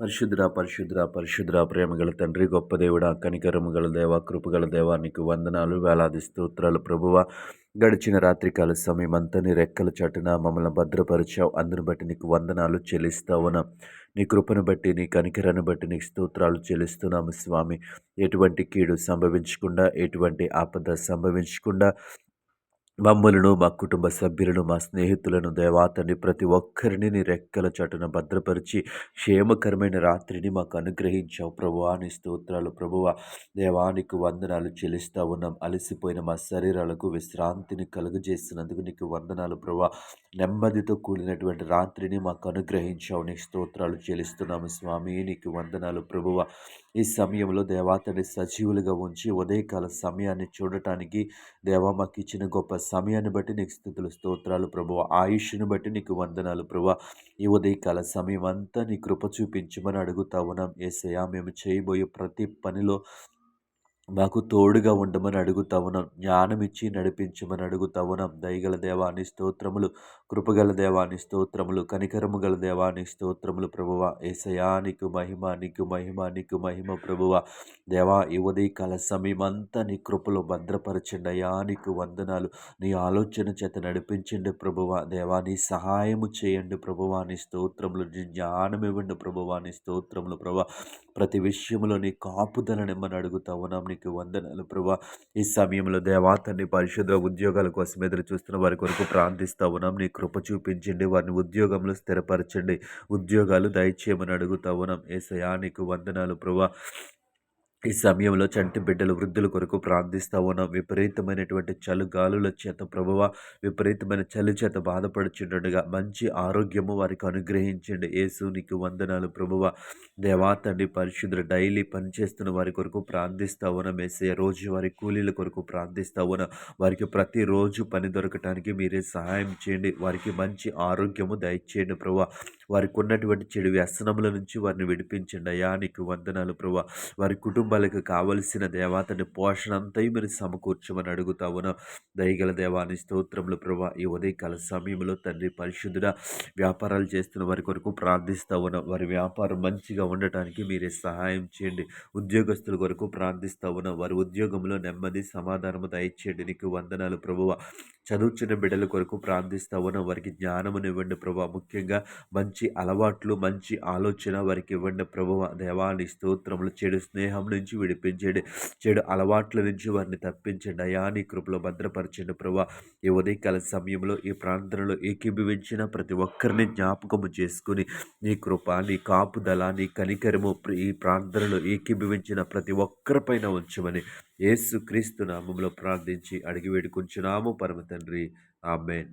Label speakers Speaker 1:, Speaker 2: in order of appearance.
Speaker 1: పరిశుద్ర పరిశుద్ర పరిశుద్ర ప్రేమగల తండ్రి గొప్ప దేవుడ కనికరము గల దేవ కృపగల నీకు వందనాలు వేలాది స్తోత్రాలు ప్రభువ. గడిచిన రాత్రికాల సమయం నీ రెక్కల చటున మమ్మల్ని భద్రపరిచావు. అందుని బట్టి నీకు వందనాలు చెల్లిస్తావునా నీ కృపను బట్టి నీ కనికరను బట్టి నీకు స్తోత్రాలు చెల్లిస్తున్నాము స్వామి. ఎటువంటి కీడు సంభవించకుండా ఎటువంటి ఆపద సంభవించకుండా మమ్మలను మా కుటుంబ సభ్యులను మా స్నేహితులను దేవాతని ప్రతి ఒక్కరిని నీ రెక్కల చటున భద్రపరిచి క్షేమకరమైన రాత్రిని మాకు అనుగ్రహించావు ప్రభువాని స్తోత్రాలు ప్రభువ. దేవానికి వందనాలు చెల్లిస్తూ ఉన్నాం. అలసిపోయిన మా శరీరాలకు విశ్రాంతిని కలుగజేసినందుకు నీకు వందనాలు ప్రభు నెమ్మదితో కూడినటువంటి రాత్రిని మాకు అనుగ్రహించావు. నీ స్తోత్రాలు చెల్లిస్తున్నాము స్వామి. నీకు వందనాలు ప్రభువ. ఈ సమయంలో దేవాతని సజీవులుగా ఉంచి ఉదయకాల సమయాన్ని చూడటానికి దేవా మాకు ఇచ్చిన గొప్ప సమయాన్ని బట్టి నీకు స్థితులు స్తోత్రాలు ప్రభు ఆయుష్ను బట్టి నీకు వందనాలు ప్రభు ఈ ఉదయకాల సమయం అంతా నీ కృప చూపించమని అడుగుతా ఉన్నాం. ఏసయా మేము చేయబోయే ప్రతి పనిలో మాకు తోడుగా ఉండమని అడుగుతావునం జ్ఞానమిచ్చి జ్ఞానం ఇచ్చి నడిపించమని అడుగుతావునం దయగల దేవాని స్తోత్రములు కృపగల దేవాని స్తోత్రములు కనికరము గల దేవాని స్తోత్రములు ప్రభువ ఏసయానికి మహిమ నీకు మహిమ నీకు మహిమ ప్రభువ. దేవా ఈ ఉదయకాల సమయమంతా నీ కృపలో భద్రపరచండి అయ్యా నీకు వందనాలు. నీ ఆలోచన చేత నడిపించండి ప్రభువ. దేవా నీ సహాయము చేయండి ప్రభువా నీ స్తోత్రములు జ్ఞానం ఇవ్వండి ప్రభువా నీ స్తోత్రములు ప్రభు ప్రతి విషయంలో నీ కాపుదలనిమ్మని అడుగుతా ఉన్నాం నామానికి వందనాలు. ప్రభా ఈ సమయంలో దేవాతన్ని పరిశుద్ధ ఉద్యోగాల కోసం ఎదురు చూస్తున్న వారి కొరకు ప్రార్థిస్తూ ఉన్నాం నీ కృప చూపించండి. వారిని ఉద్యోగంలో స్థిరపరచండి. ఉద్యోగాలు దయచేయమని అడుగుతా ఉన్నాం ఏసయా నీకు వందనాలు. ప్రభా ఈ సమయంలో చంటి బిడ్డలు వృద్ధుల కొరకు ప్రార్థిస్తా ఉన్నాం విపరీతమైనటువంటి చలుగాలుల చేత ప్రభువ విపరీతమైన చలి చేత బాధపడుచుండగా మంచి ఆరోగ్యము వారికి అనుగ్రహించండి. యేసు నీకు వందనాలు ప్రభువ. దేవాతండి పరిశుద్ధులు డైలీ పనిచేస్తున్న వారి కొరకు ప్రార్థిస్తా ఉన్నాం వేసే రోజు వారి కూలీల కొరకు ప్రార్థిస్తా ఉన్నాం వారికి ప్రతిరోజు పని దొరకటానికి మీరే సహాయం చేయండి. వారికి మంచి ఆరోగ్యము దయచేయండి ప్రభు వారికి ఉన్నటువంటి చెడు వ్యసనముల నుంచి వారిని విడిపించండి. అయ్యా నీకు వందనాలు ప్రభు వారి కుటుంబ కుటుంబాలకు కావలసిన దేవాతని పోషణ అంతా మీరు సమకూర్చమని అడుగుతావున. దయగల దేవాని స్తోత్రములు ప్రభా ఈ ఉదయకాల సమయంలో తండ్రి పరిశుద్ధుడ వ్యాపారాలు చేస్తున్న వారి కొరకు ప్రార్థిస్తా ఉన్నాం వారి వ్యాపారం మంచిగా ఉండటానికి మీరే సహాయం చేయండి. ఉద్యోగస్తుల కొరకు ప్రార్థిస్తా ఉన్నాం వారి ఉద్యోగంలో నెమ్మది సమాధానము దయచేయండి. నీకు వందనాలు ప్రభువ. చదువుచిన బిడ్డల కొరకు ప్రార్థిస్తా ఉన్నాం వారికి జ్ఞానమును ఇవ్వండి ప్రభా. ముఖ్యంగా మంచి అలవాట్లు మంచి ఆలోచన వారికి ఇవ్వండి ప్రభువ. దేవాని స్తోత్రములు చెడు స్నేహం నుంచి విడిపించండి. చెడు అలవాట్ల నుంచి వారిని తప్పించండి. అయా నీ కృపలో భద్రపరచండి ప్రభా. ఈ ఉదయకాల సమయంలో ఈ ప్రాంతంలో ఏకీభవించిన ప్రతి ఒక్కరిని జ్ఞాపకము చేసుకుని నీ కృప నీ కాపుదల నీ కనికరము ఈ ప్రాంతంలో ఏకీభవించిన ప్రతి ఒక్కరిపైన ఉంచమని యేసు క్రీస్తు నామంలో ప్రార్థించి అడిగి వేడుకుంటున్నాము పరమ తండ్రి ఆమెన్.